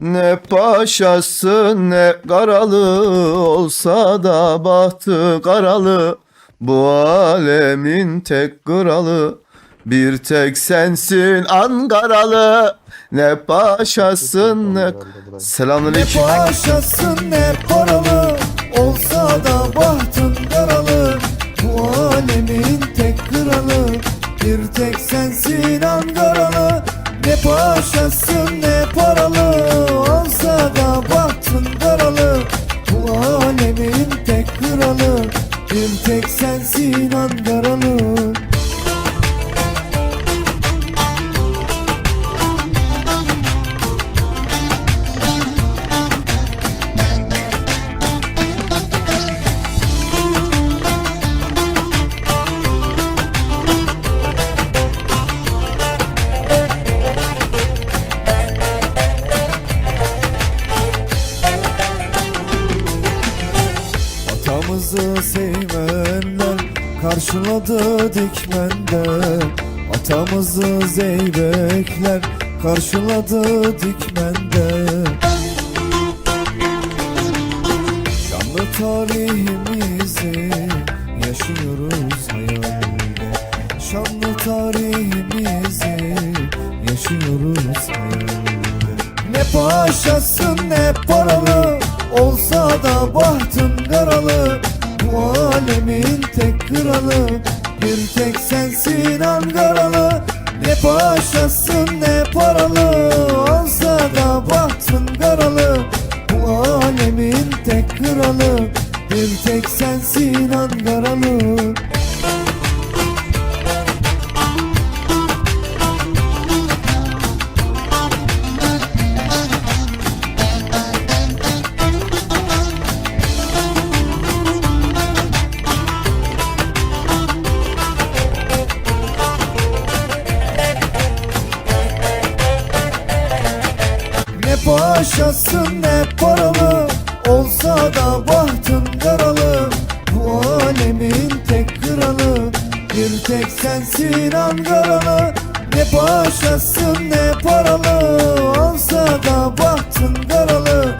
Ne paşası ne karalı olsa da bahtı karalı. Bu alemin tek kralı bir tek sensin Ankaralı. Ne paşasın ne Ne Selamünaleyküm paşasın ne paralı Olsa da bahtın karalı. Bu alemin tek kralı Bir tek sensin Ankaralı. Ne paşasın ne paralı kralı Bir tek sensin Ankaralı Atamızı sevmenler karşıladı dikmende. Atamızı zeybekler karşıladı dikmende. Şanlı tarihimizi yaşıyoruz hayalde Şanlı tarihimizi yaşıyoruz hayalde ne paşasın ne paralı kralı Bir tek sensin Ankaralı Ne paşasın ne paralı. Olsa da bahtın karalı Bu alemin tek kralı. Bir tek sensin Ankaralı paşasın ne paralı Olsa da bahtın karalı Bu alemin tek kralı. Bir tek sensin Ankaralı. Ne paşasın ne paralı. Olsa da bahtın karalı